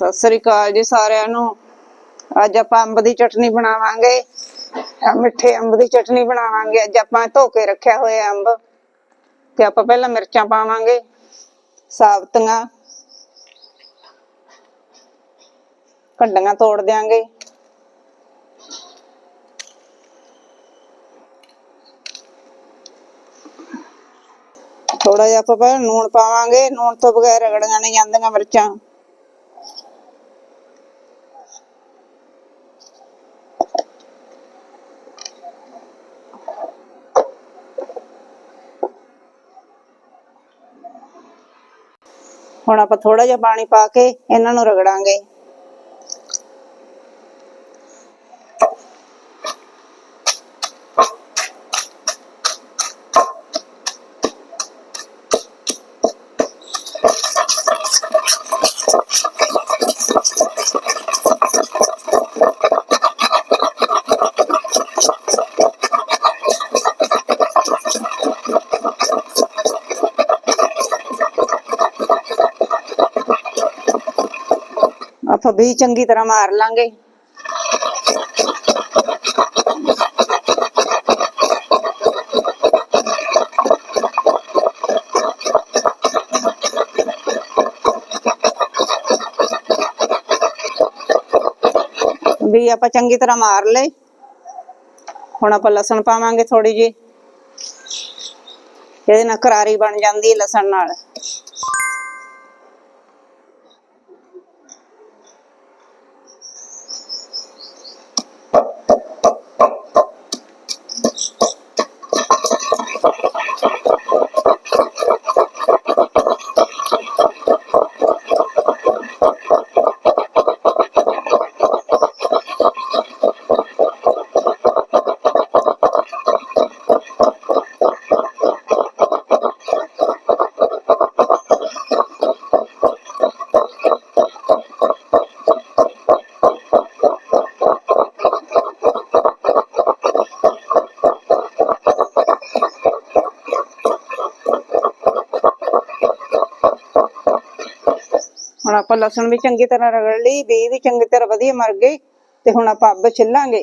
ਸਤਿ ਸ੍ਰੀ ਅਕਾਲ ਜੀ ਸਾਰਿਆਂ ਨੂੰ। ਅੱਜ ਆਪਾਂ ਅੰਬ ਦੀ ਚਟਨੀ ਬਣਾਵਾਂਗੇ। ਮਿੱਠੇ ਅੰਬ ਦੀ ਚਟਨੀ ਬਣਾਵਾਂਗੇ। ਅੱਜ ਆਪਾਂ ਧੋ ਕੇ ਰੱਖਿਆ ਹੋਇਆ ਅੰਬ। ਤੇ ਆਪਾਂ ਪਹਿਲਾਂ ਮਿਰਚਾਂ ਪਾਵਾਂਗੇ, ਸਾਬਤੀਆਂ। ਕੱਡੀਆਂ ਤੋੜ ਦਿਆਂਗੇ। ਥੋੜਾ ਜਿਹਾ ਆਪਾਂ ਪਹਿਲਾਂ ਨੂਣ ਪਾਵਾਂਗੇ। ਨੂਣ ਤੋਂ ਬਗੈਰ ਰਗੜੀਆਂ ਨਹੀਂ ਜਾਂਦੀਆਂ ਮਿਰਚਾਂ। ਹੁਣ ਆਪਾਂ ਥੋੜਾ ਜਿਹਾ ਪਾਣੀ ਪਾ ਕੇ ਇਹਨਾਂ ਨੂੰ ਰਗੜਾਂਗੇ। ਆਪਾਂ ਵੀ ਚੰਗੀ ਤਰ੍ਹਾਂ ਮਾਰ ਲਾਂਗੇ ਵੀ ਆਪਾਂ ਚੰਗੀ ਤਰ੍ਹਾਂ ਮਾਰ ਲਏ ਹੁਣ ਆਪਾਂ ਲਸਣ ਪਾਵਾਂਗੇ ਥੋੜੀ ਜੀ ਇਹਦੇ ਨਾਲ ਕਰਾਰੀ ਬਣ ਜਾਂਦੀ ਹੈ ਲਸਣ ਨਾਲ ਆਪਾਂ ਲਸਣ ਵੀ ਚੰਗੀ ਤਰ੍ਹਾਂ ਰਗੜ ਲਈ ਬੀ ਵੀ ਚੰਗੀ ਤਰ੍ਹਾਂ ਵਧੀਆ ਮਰ ਗਏ ਤੇ ਹੁਣ ਆਪਾਂ ਅੱਬ ਛਿੱਲਾਂਗੇ।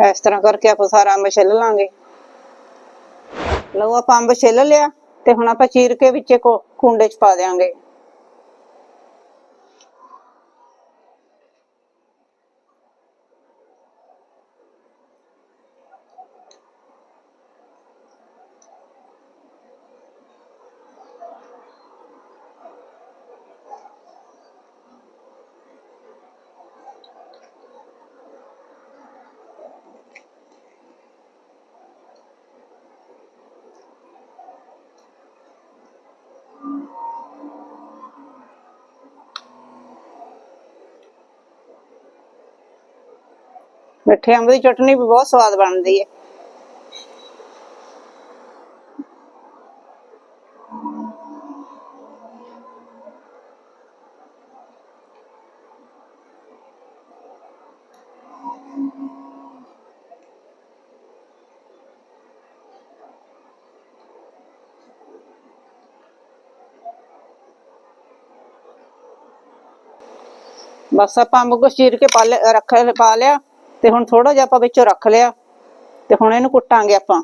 ਇਸ ਤਰ੍ਹਾਂ ਕਰਕੇ ਆਪਾਂ ਸਾਰਾ ਅੰਬ ਛਿੱਲ ਲਾਂਗੇ। ਲਓ ਆਪਾਂ ਅੰਬ ਛਿੱਲ ਲਿਆ ਤੇ ਹੁਣ ਆਪਾਂ ਚੀਰ ਕੇ ਵਿੱਚੇ ਕੁੰਡੇ ਚ ਪਾ ਦਿਆਂਗੇ। ਮਿੱਠੇ ਅੰਬ ਦੀ ਚਟਨੀ ਵੀ ਬਹੁਤ ਸਵਾਦ ਬਣਦੀ ਹੈ ਬਸ ਆਪਾਂ ਅੰਬ ਕੁਛ ਚੀਰ ਕੇ ਪਾ ਲਿਆ ਰੱਖ ਪਾ ਲਿਆ ਤੇ ਹੁਣ ਥੋੜਾ ਜਿਹਾ ਆਪਾਂ ਵਿੱਚੋਂ ਰੱਖ ਲਿਆ ਤੇ ਹੁਣ ਇਹਨੂੰ ਕੁੱਟਾਂਗੇ ਆਪਾਂ।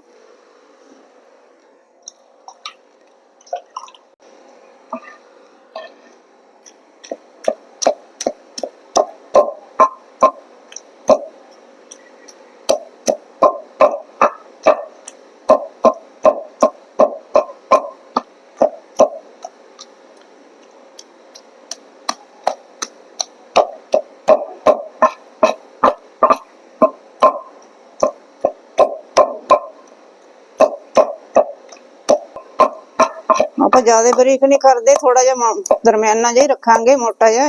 ਆਪਾਂ ਜ਼ਿਆਦਾ ਬਰੀਕ ਨਹੀਂ ਕਰਦੇ ਥੋੜਾ ਜਿਹਾ ਦਰਮਿਆਨਾ ਜਿਹਾ ਹੀ ਰੱਖਾਂਗੇ, ਮੋਟਾ ਜਿਹਾ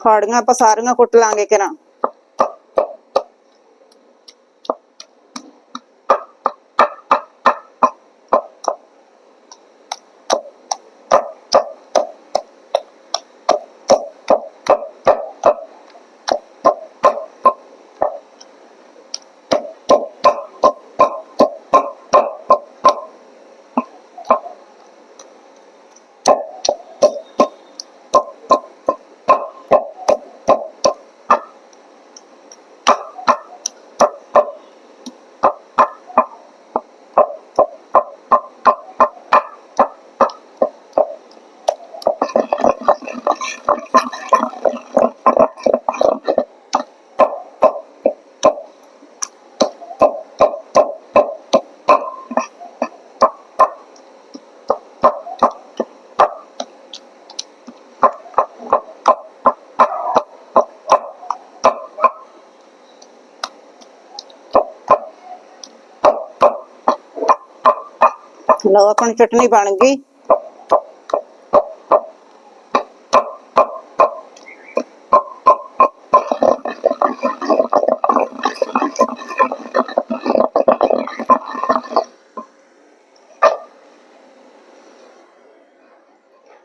ਫਾੜੀਆਂ ਆਪਾਂ ਸਾਰੀਆਂ ਕੁੱਟ ਲਾਂਗੇ ਕਿਰਾਂ ਲਓ ਆਪਣੀ ਚਟਨੀ ਬਣ ਗਈ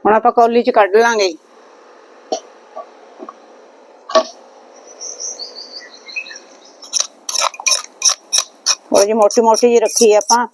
ਹੁਣ ਆਪਾਂ ਕੌਲੀ ਚ ਕੱਢ ਲਾਂਗੇ ਥੋੜੀ ਜਿਹੀ ਮੋਟੀ ਮੋਟੀ ਜੀ ਰੱਖੀ ਆ ਆਪਾਂ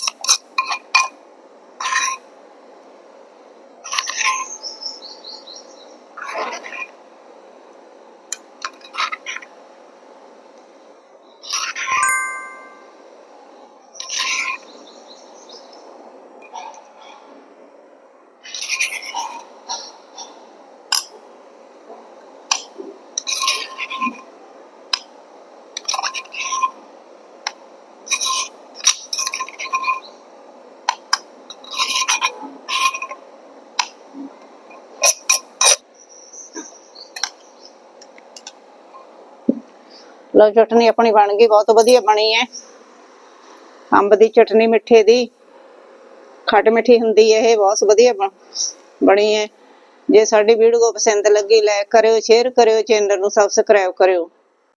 ਲਓ, ਚਟਨੀ ਆਪਣੀ ਬਣ ਗਈ, ਬਹੁਤ ਵਧੀਆ ਬਣੀ ਹੈ। ਅੰਬ ਦੀ ਚਟਨੀ, ਮਿੱਠੇ ਦੀ। ਖੱਟ ਮਿੱਠੀ ਹੁੰਦੀ ਹੈ, ਇਹ ਬਹੁਤ ਵਧੀਆ ਬਣ- ਬਣੀ ਹੈ। ਜੇ ਸਾਡੀ ਵੀਡੀਓ ਪਸੰਦ ਲੱਗੀ ਲਾਈਕ ਕਰਿਓ ਸ਼ੇਅਰ ਕਰਿਓ ਚੈਨਲ ਨੂੰ ਸਬਸਕ੍ਰਾਈਬ ਕਰਿਓ।